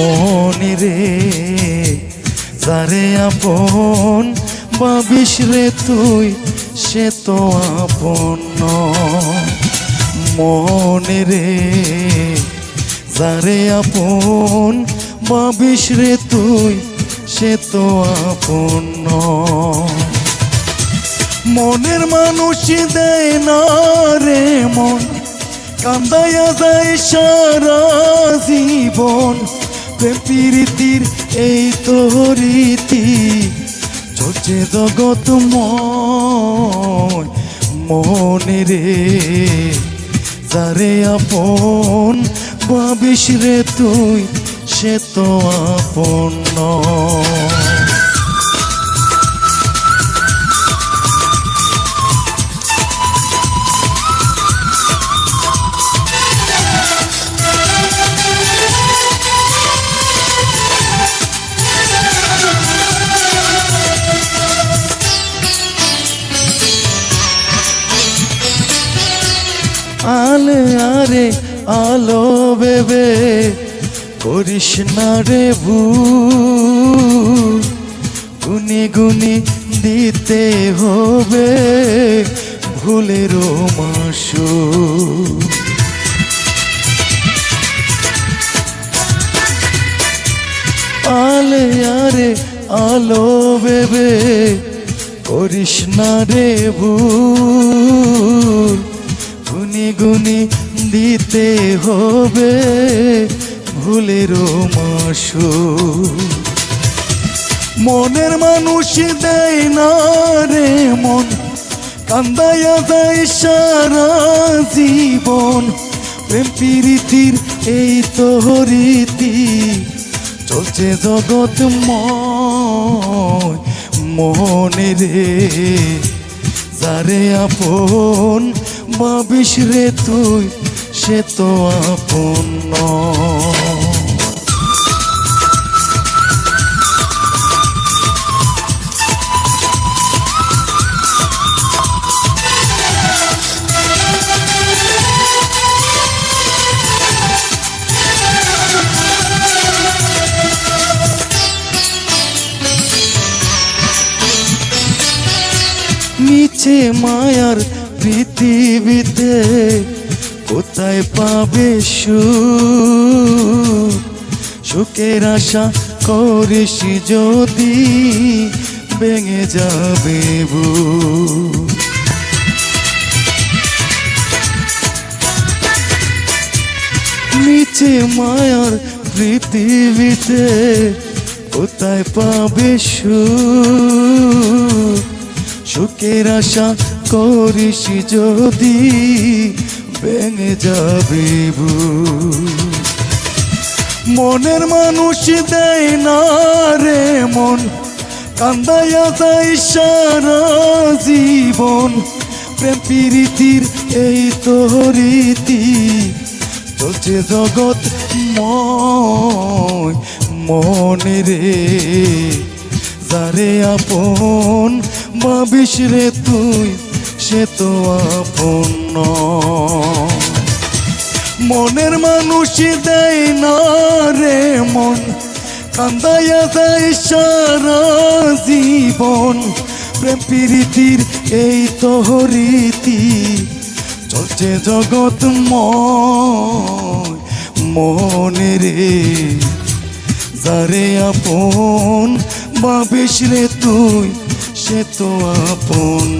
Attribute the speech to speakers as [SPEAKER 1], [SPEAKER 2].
[SPEAKER 1] মনে রে, যারে আপন ভাবিস রে তুই, সে তো আপন। মনে রে, যারে আপন ভাবিস রে তুই, সে তো আপন মনের মানুষ দেয় না রে মন কান্দায়া যায় সারা জীবন প্রেম প্রীতির এই তো রীতি, চলছে জগৎ মনে রে তারে আপন ভাবিস রে তুই, সে তো আপন নয়। আরে আলো বেবে, করিস না রে ভুল। গুনি গুনি দিতে হবে ভুলেরও মাসু। আলে আরে আলো বেবে, করিস না রে ভুল। গুনি গুনি দিতে হবে ভুলেরও মাসু। মনের মানুষ দেয় না রে মন, কান্দায়া যায় সারা জীবন। প্রেম প্রীতির এই তো রীতি, চলছে জগৎ মনে রে। যারে আপন ভাবিস রে তুই সে তো আপন নিচে মায়ার পৃথিবীতে কোথায় পাবে সুখ? সুখের আশা করিস যদি ভেঙে যাবে বুক। নিচে মায়ার পৃথিবীতে কোথায় পাবে সুখ? সুখের আশা করিস যদি, ভেঙে যাবে। মনের মানুষ দেয় না রে মন, কান্দায়া যায় সারা জীবন প্রেম প্রীতির এই তো রীতি, চলছে জগৎ মনে রে যারে আপন, ভাবিস রে তুই, সে তো আপন মনের মানুষ দেয় না রে মন কান্দায়া যায় সারা জীবন। প্রেম প্রীতির এই তো রীতি চলছে জগৎ মনে রে, যারে আপন ভাবিস তুই সে তো আপন।